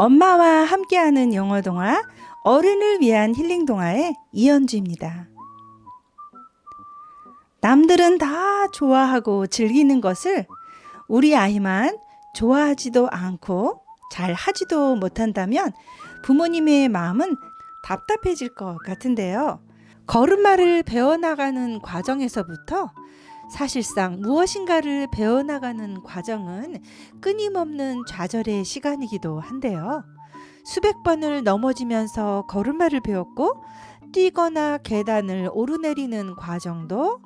엄마와 함께하는 영어 동화, 어른을 위한 힐링 동화의 이현주입니다. 남들은 다 좋아하고 즐기는 것을 우리 아이만 좋아하지도 않고 잘 하지도 못한다면 부모님의 마음은 답답해질 것 같은데요. 걸음마를 배워나가는 과정에서부터 사실상 무엇인가를 배워나가는 과정은 끊임없는 좌절의 시간이기도 한데요. 수백 번을 넘어지면서 걸음마를 배웠고 뛰거나 계단을 오르내리는 과정도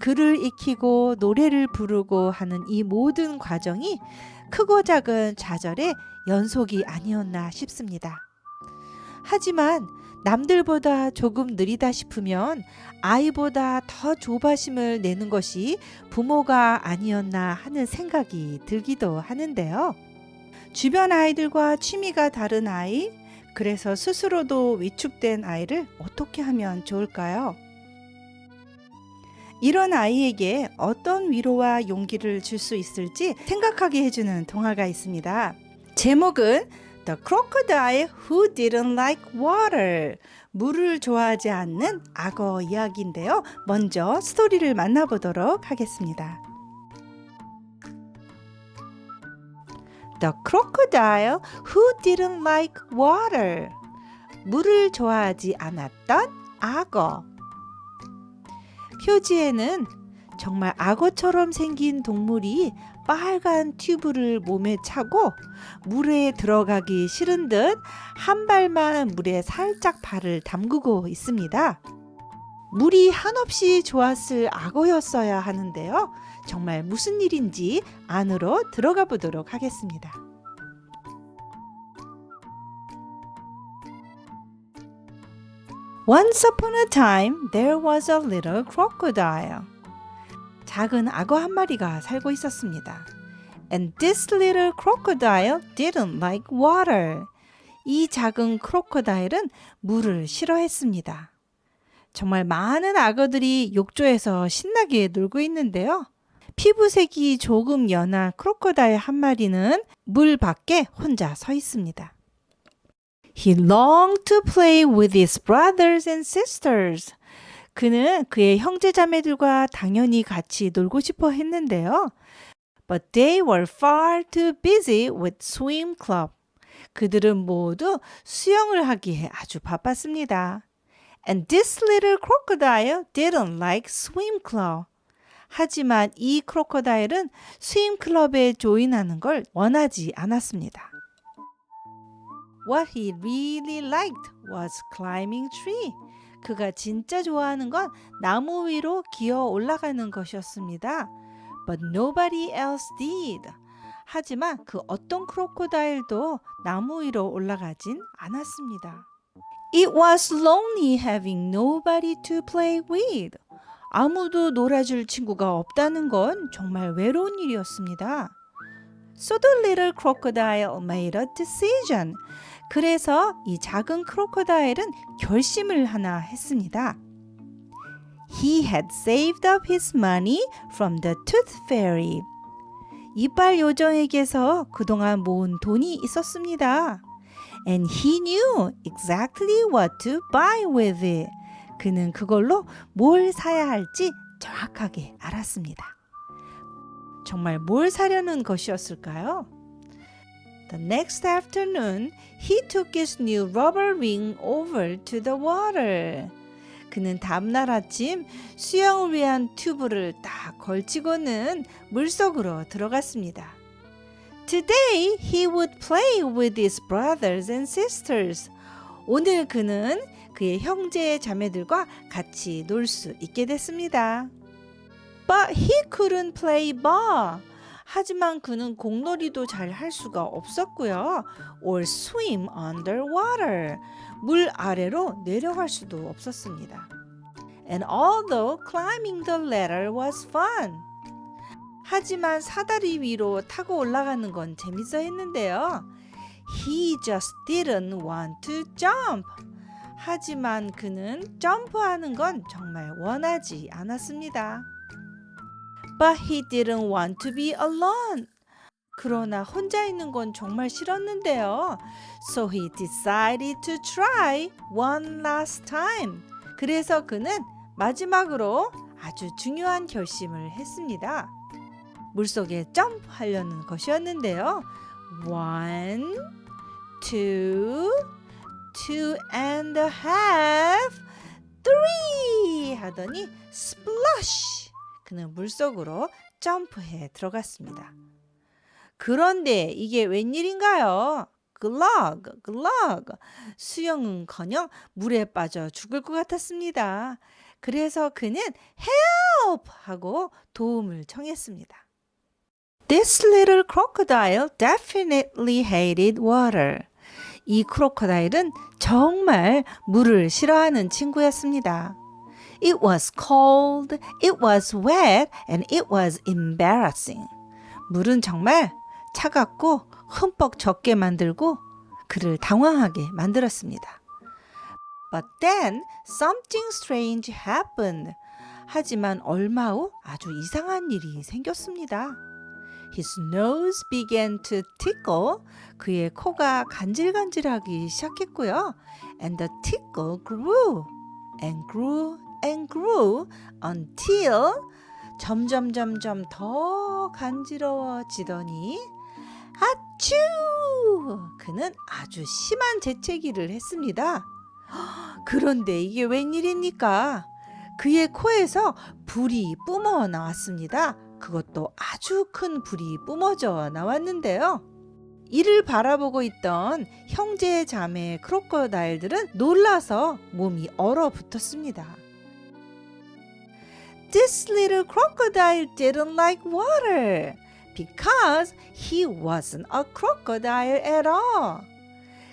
글을 익히고 노래를 부르고 하는 이 모든 과정이 크고 작은 좌절의 연속이 아니었나 싶습니다. 하지만 남들보다 조금 느리다 싶으면 아이보다 더 조바심을 내는 것이 부모가 아니었나 하는 생각이 들기도 하는데요. 주변 아이들과 취미가 다른 아이, 그래서 스스로도 위축된 아이를 어떻게 하면 좋을까요? 이런 아이에게 어떤 위로와 용기를 줄 수 있을지 생각하게 해주는 동화가 있습니다. 제목은 The Crocodile Who Didn't Like Water. 물을 좋아하지 않는 악어 이야기인데요. 먼저 스토리를 만나보도록 하겠습니다. The Crocodile Who Didn't Like Water. 물을 좋아하지 않았던 악어. 표지에는 정말 악어처럼 생긴 동물이 빨간 튜브를 몸에 차고 물에 들어가기 싫은 듯 한 발만 물에 살짝 발을 담그고 있습니다. 물이 한없이 좋았을 악어였어야 하는데요. 정말 무슨 일인지 안으로 들어가 보도록 하겠습니다. Once upon a time, there was a little crocodile. 작은 악어 한 마리가 살고 있었습니다. And this little crocodile didn't like water. 이 작은 크로커다일은 물을 싫어했습니다. 정말 많은 악어들이 욕조에서 신나게 놀고 있는데요. 피부색이 조금 연한 크로커다일 한 마리는 물 밖에 혼자 서 있습니다. He longed to play with his brothers and sisters. 그는 그의 형제자매들과 당연히 같이 놀고 싶어 했는데요. But they were far too busy with swim club. 그들은 모두 수영을 하기에 아주 바빴습니다. And this little crocodile didn't like swim club. 하지만 이 크로커다일은 스임 클럽에 조인하는 걸 원하지 않았습니다. What he really liked was climbing tree. 그가 진짜 좋아하는 건 나무 위로 기어 올라가는 것이었습니다. But nobody else did. 하지만 그 어떤 크로코다일도 나무 위로 올라가진 않았습니다. It was lonely having nobody to play with. 아무도 놀아줄 친구가 없다는 건 정말 외로운 일이었습니다. So the little crocodile made a decision. 그래서 이 작은 크로커다일은 결심을 하나 했습니다. He had saved up his money from the tooth fairy. 이빨 요정에게서 그동안 모은 돈이 있었습니다. And he knew exactly what to buy with it. 그는 그걸로 뭘 사야 할지 정확하게 알았습니다. 정말 뭘 사려는 것이었을까요? The next afternoon, he took his new rubber ring over to the water. 그는 다음날 아침 수영을 위한 튜브를 딱 걸치고는 물속으로 들어갔습니다. Today he would play with his brothers and sisters. 오늘 그는 그의 형제 자매들과 같이 놀 수 있게 됐습니다. But he couldn't play ball. 하지만 그는 공놀이도 잘 할 수가 없었고요. or swim underwater. 물 아래로 내려갈 수도 없었습니다. And although climbing the ladder was fun. 하지만 사다리 위로 타고 올라가는 건 재밌어 했는데요. He just didn't want to jump. 하지만 그는 점프하는 건 정말 원하지 않았습니다. But he didn't want to be alone. 그러나 혼자 있는 건 정말 싫었는데요. So he decided to try one last time. 그래서 그는 마지막으로 아주 중요한 결심을 했습니다. 물속에 점프하려는 것이었는데요. One, two, two and a half, three 하더니 splash 그는 물속으로 점프해 들어갔습니다. 그런데 이게 웬일인가요? 글럭, 글럭. 수영은커녕 물에 빠져 죽을 것 같았습니다. 그래서 그는 help 하고 도움을 청했습니다. This little crocodile definitely hated water. 이 크로커다일은 정말 물을 싫어하는 친구였습니다. It was cold, it was wet, and it was embarrassing. 물은 정말 차갑고 흠뻑 젖게 만들고 그를 당황하게 만들었습니다. But then something strange happened. 하지만 얼마 후 아주 이상한 일이 생겼습니다. His nose began to tickle. 그의 코가 간질간질하기 시작했고요. And the tickle grew and grew and grew until 점점 점점 더 간지러워지더니 아츄! 그는 아주 심한 재채기를 했습니다. 그런데 이게 웬일입니까? 그의 코에서 불이 뿜어 나왔습니다. 그것도 아주 큰 불이 뿜어져 나왔는데요. 이를 바라보고 있던 형제 자매 크로커다일들은 놀라서 몸이 얼어붙었습니다. This little crocodile didn't like water because he wasn't a crocodile at all.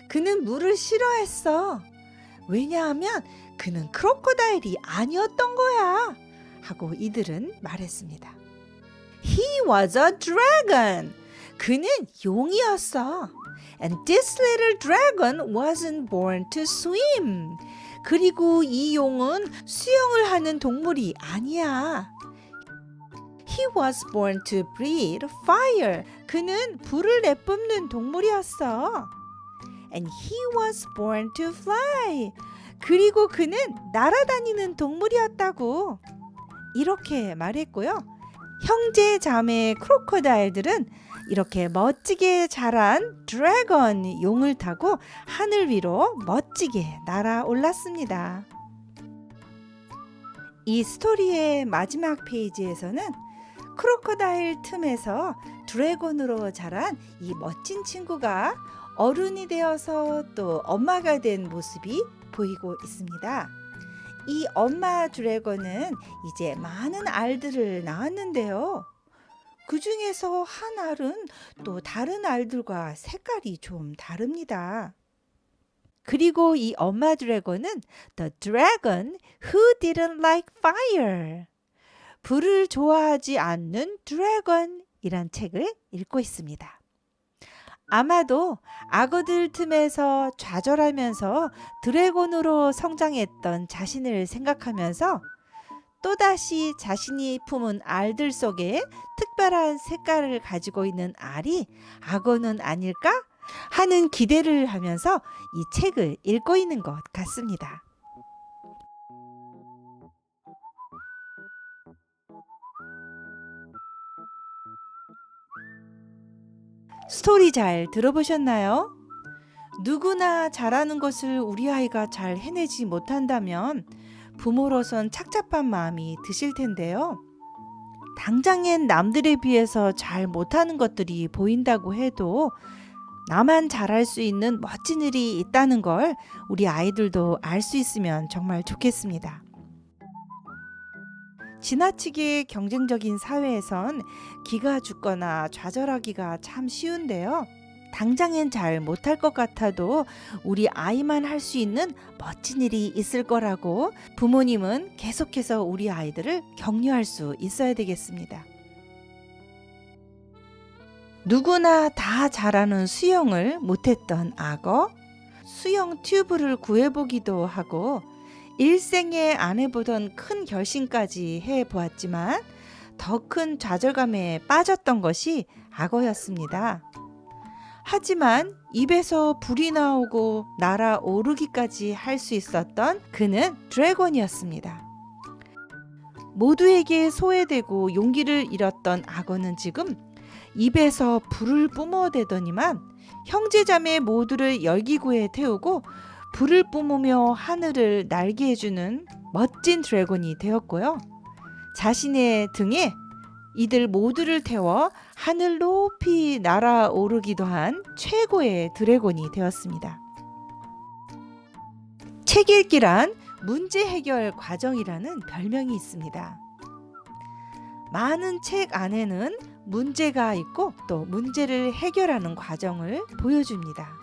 그는 물을 싫어했어. 왜냐하면 그는 크로커다일이 아니었던 거야. 하고 이들은 말했습니다. He was a dragon. 그는 용이었어. And this little dragon wasn't born to swim. 그리고 이 용은 수영을 하는 동물이 아니야. He was born to breathe fire. 그는 불을 내뿜는 동물이었어. And he was born to fly. 그리고 그는 날아다니는 동물이었다고. 이렇게 말했고요. 형제 자매 크로커다일들은 이렇게 멋지게 자란 드래곤 용을 타고 하늘 위로 멋지게 날아올랐습니다. 이 스토리의 마지막 페이지에서는 크로커다일 틈에서 드래곤으로 자란 이 멋진 친구가 어른이 되어서 또 엄마가 된 모습이 보이고 있습니다. 이 엄마 드래곤은 이제 많은 알들을 낳았는데요. 그 중에서 한 알은 또 다른 알들과 색깔이 좀 다릅니다. 그리고 이 엄마 드래곤은 The Dragon Who Didn't Like Fire. 불을 좋아하지 않는 드래곤이란 책을 읽고 있습니다. 아마도 악어들 틈에서 좌절하면서 드래곤으로 성장했던 자신을 생각하면서 또다시 자신이 품은 알들 속에 특별한 색깔을 가지고 있는 알이 악어는 아닐까 하는 기대를 하면서 이 책을 읽고 있는 것 같습니다. 스토리 잘 들어보셨나요? 누구나 잘하는 것을 우리 아이가 잘 해내지 못한다면 부모로선 착잡한 마음이 드실 텐데요. 당장엔 남들에 비해서 잘 못하는 것들이 보인다고 해도 나만 잘할 수 있는 멋진 일이 있다는 걸 우리 아이들도 알 수 있으면 정말 좋겠습니다. 지나치게 경쟁적인 사회에선 기가 죽거나 좌절하기가 참 쉬운데요. 당장엔 잘 못할 것 같아도 우리 아이만 할 수 있는 멋진 일이 있을 거라고 부모님은 계속해서 우리 아이들을 격려할 수 있어야 되겠습니다. 누구나 다 잘하는 수영을 못했던 악어, 수영 튜브를 구해보기도 하고 일생에 안 해보던 큰 결심까지 해보았지만 더 큰 좌절감에 빠졌던 것이 악어였습니다. 하지만 입에서 불이 나오고 날아오르기까지 할 수 있었던 그는 드래곤이었습니다. 모두에게 소외되고 용기를 잃었던 악어는 지금 입에서 불을 뿜어대더니만 형제자매 모두를 열기구에 태우고 불을 뿜으며 하늘을 날게 해주는 멋진 드래곤이 되었고요. 자신의 등에 이들 모두를 태워 하늘 높이 날아오르기도 한 최고의 드래곤이 되었습니다. 책 읽기란 문제 해결 과정이라는 별명이 있습니다. 많은 책 안에는 문제가 있고 또 문제를 해결하는 과정을 보여줍니다.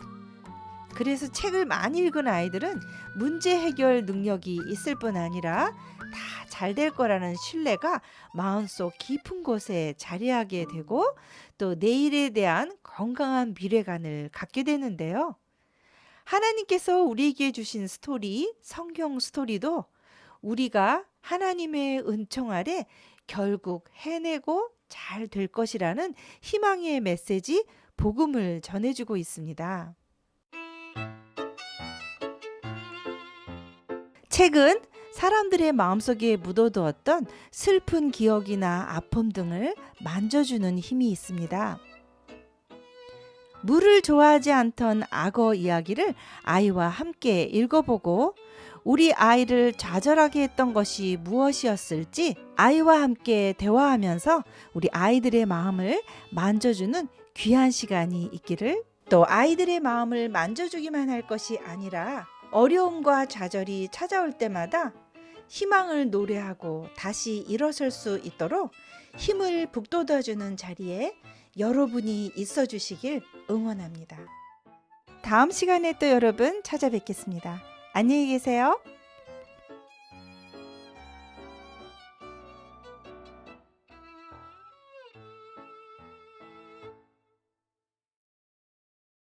그래서 책을 많이 읽은 아이들은 문제 해결 능력이 있을 뿐 아니라 다 잘 될 거라는 신뢰가 마음속 깊은 곳에 자리하게 되고 또 내일에 대한 건강한 미래관을 갖게 되는데요. 하나님께서 우리에게 주신 스토리, 성경 스토리도 우리가 하나님의 은총 아래 결국 해내고 잘 될 것이라는 희망의 메시지, 복음을 전해주고 있습니다. 책은 사람들의 마음속에 묻어두었던 슬픈 기억이나 아픔 등을 만져주는 힘이 있습니다. 물을 좋아하지 않던 악어 이야기를 아이와 함께 읽어보고 우리 아이를 좌절하게 했던 것이 무엇이었을지 아이와 함께 대화하면서 우리 아이들의 마음을 만져주는 귀한 시간이 있기를 또 아이들의 마음을 만져주기만 할 것이 아니라 어려움과 좌절이 찾아올 때마다 희망을 노래하고 다시 일어설 수 있도록 힘을 북돋아주는 자리에 여러분이 있어 주시길 응원합니다. 다음 시간에 또 여러분 찾아뵙겠습니다. 안녕히 계세요.